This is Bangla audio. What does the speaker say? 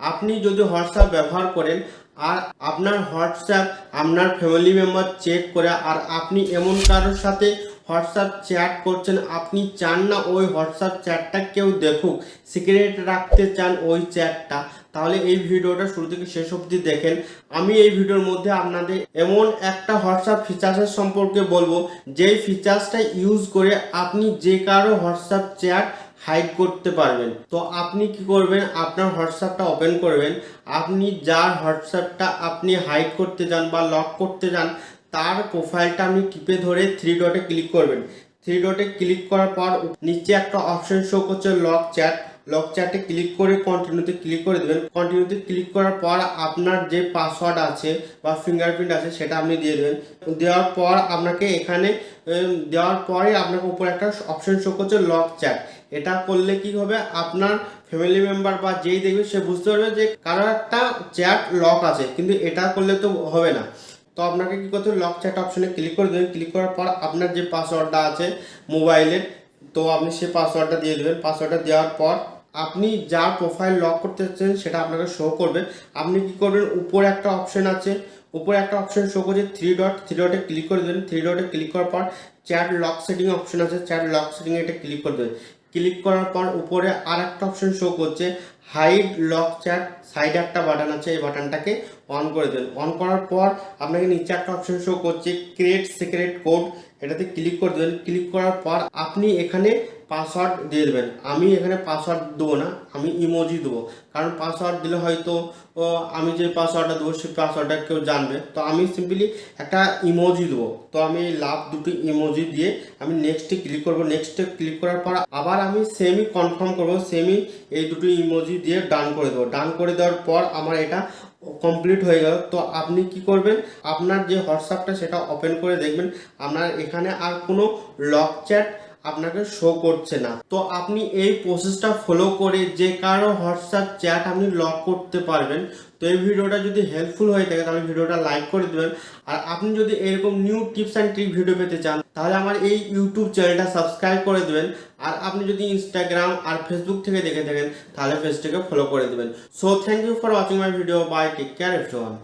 আপনি যদি হোয়াটসঅ্যাপ ব্যবহার করেন, আর আপনার হোয়াটসঅ্যাপ আপনার ফ্যামিলি মেম্বার চেক করে, আর আপনি এমন কারোর সাথে হোয়াটসঅ্যাপ চ্যাট করছেন, আপনি চান না ওই হোয়াটসঅ্যাপ চ্যাটটা কেউ দেখুক, সিক্রেট রাখতে চান ওই চ্যাটটা, তাহলে এই ভিডিওটা শুরু থেকে শেষ অবধি দেখেন। আমি এই ভিডিওর মধ্যে আপনাদের এমন একটা হোয়াটসঅ্যাপ ফিচার্সের সম্পর্কে বলব, যেই ফিচার্সটা ইউজ করে আপনি যে কারও হোয়াটসঅ্যাপ চ্যাট হাইড করতে পারবেন। তো আপনি কি করবেন? আপনার হোয়াটসঅ্যাপটা ওপেন করবেন। আপনি যার হোয়াটসঅ্যাপটা আপনি হাইড করতে চান বা লক করতে চান তার প্রোফাইলটা আপনি টিপে ধরে থ্রি ডটে ক্লিক করবেন। থ্রি ডটে ক্লিক করার পর নিচে একটা অপশন শো করছে লক চ্যাট লক চ্যাটে ক্লিক করে কন্টিনিউতে ক্লিক করে দেবেন। কন্টিনিউতে ক্লিক করার পর আপনার যে পাসওয়ার্ড আছে বা ফিঙ্গারপ্রিন্ট আছে, সেটা আপনি দিয়ে দেবেন। দেওয়ার পর আপনাকে এখানে দেওয়ার পরে আপনাকে উপরে একটা অপশন শো করছে লক চ্যাট এটা করলে কি হবে? আপনার ফ্যামিলি মেম্বার বা যেই দেখবে সে বুঝতে পারবে যে কারও একটা চ্যাট লক আছে, কিন্তু এটা করলে তো হবে না। তো আপনাকে কি করতে হবে? লক চ্যাট অপশনে ক্লিক করে দেবেন। ক্লিক করার পর আপনার যে পাসওয়ার্ডটা আছে মোবাইলের তো আপনি সেই পাসওয়ার্ডটা দিয়ে দেবেন। পাসওয়ার্ডটা দেওয়ার পর আপনি যার প্রোফাইল লক করতে চাচ্ছেন সেটা আপনাকে শো করবে। আপনি কি করবেন? উপরে একটা অপশন আছে। উপরে একটা অপশন শো করছে থ্রি ডট থ্রি ডটে ক্লিক করে দেবেন। থ্রি ডটে ক্লিক করার পর চ্যাট লক সেটিং অপশন আছে। চ্যাট লক সেটিং এটা ক্লিক করে দেবেন। ক্লিক করার পর উপরে আর একটা অপশন শো করছে হাইড লক চ্যাট সাইডে একটা বাটন আছে, এই বাটনটাকে অন করে দেবেন অন করার পর আপনাকে নিচে একটা অপশন শো করছে ক্রিয়েট সিক্রেট কোড এটাতে ক্লিক করে দেবেন ক্লিক করার পর আপনি এখানে পাসওয়ার্ড দিয়ে দেবেন। আমি এখানে পাসওয়ার্ড দেবো না, আমি ইমোজি দেবো। কারণ পাসওয়ার্ড দিলে হয়তো আমি যে পাসওয়ার্ডটা দেবো, সেই পাসওয়ার্ডটা কেউ জানবে। তো আমি সিম্পলি একটা ইমোজি দেবো। তো আমি লাভ দুটো ইমোজি দিয়ে আমি নেক্সটে ক্লিক করব। নেক্সটে ক্লিক করার পর আবার আমি সেমই কনফার্ম করব সেমই এই দুটো ইমোজি দিয়ে ডান করে দেবো। ডান করে দেওয়ার পর আমার এটা কমপ্লিট হয়ে গেল। তো আপনি কি করবেন? আপনার যে হোয়াটসঅ্যাপটা, সেটা ওপেন করে দেখবেন। আপনার এখানে আর কোনো লক চ্যাট আপনাকে শো করছে না। তো আপনি এই প্রসেসটা ফলো করে যে কারও হোয়াটসঅ্যাপ চ্যাট আপনি লক করতে পারবেন, তো এই ভিডিওটা যদি হেল্পফুল হয়ে থাকে, তাহলে ভিডিওটা লাইক করে দেবেন। আর আপনি যদি এরকম new tips and trick video পেতে চান, তাহলে আমার এই ইউটিউব চ্যানেলটা সাবস্ক্রাইব করে দেবেন। আর আপনি যদি ইনস্টাগ্রাম আর ফেসবুক থেকে দেখে থাকেন, তাহলে পেজটাকে ফলো করে দেবেন। So thank you for watching my video bye take care everyone